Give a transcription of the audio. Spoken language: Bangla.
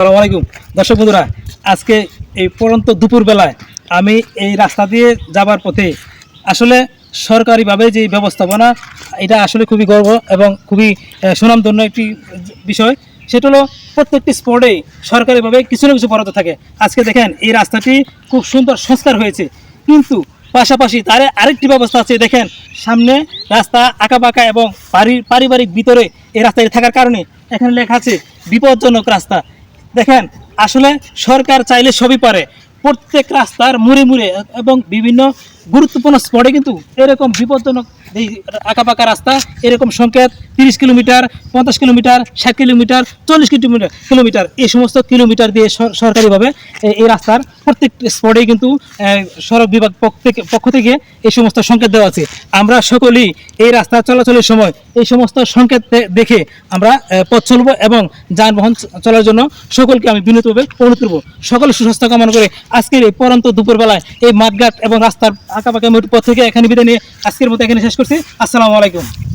আসসালামু আলাইকুম। দর্শক বন্ধুরা, আজকে এই পরন্ত দুপুরবেলায় আমি এই রাস্তা দিয়ে যাবার পথে আসলে সরকারিভাবে যে ব্যবস্থাপনা, এটা আসলে খুবই গর্ব এবং খুবই সুনামধন্য একটি বিষয়। সেটা হলো প্রত্যেকটি স্পটেই সরকারিভাবে কিছু না কিছু বরাদ্দ থাকে। আজকে দেখেন, এই রাস্তাটি খুব সুন্দর সংস্কার হয়েছে। কিন্তু পাশাপাশি তার আরেকটি ব্যবস্থা আছে, দেখেন, সামনে রাস্তা আঁকাবাঁকা এবং পারি, পারিবারিক ভিতরে এই রাস্তাটি থাকার কারণে এখানে লেখা আছে, বিপজ্জনক রাস্তা। দেখেন আসলে সরকার চাইলে সবই পারে। প্রত্যেক রাস্তার মুড়ে মুড়ে এবং বিভিন্ন গুরুত্বপূর্ণ স্পটে কিন্তু এরকম বিপজ্জনক এই আঁকাপাকা রাস্তা, এরকম সংকেত, তিরিশ কিলোমিটার, পঞ্চাশ কিলোমিটার, ষাট কিলোমিটার, চল্লিশ কিলোমিটার কিলোমিটার, এই সমস্ত কিলোমিটার দিয়ে সরকারিভাবে এই রাস্তার প্রত্যেক স্পটেই কিন্তু সড়ক বিভাগ পক্ষ থেকে এই সমস্ত সংকেত দেওয়া আছে। আমরা সকলেই এই রাস্তা চলাচলের সময় এই সমস্ত সংকেত দেখে আমরা পথ চলব এবং যানবাহন চলার জন্য সকলকে আমি বিনীতভাবে অনুরোধ করব। সকলের সুস্বাস্থ্য কামনা করে আজকের এই পরন্ত দুপুরবেলায় এই মাঠঘাট এবং রাস্তার আঁকাপাকা পথ থেকে এখানে বিদায় নিয়ে আজকের মতো এখানে শেষ করছি। আসসালামু আলাইকুম।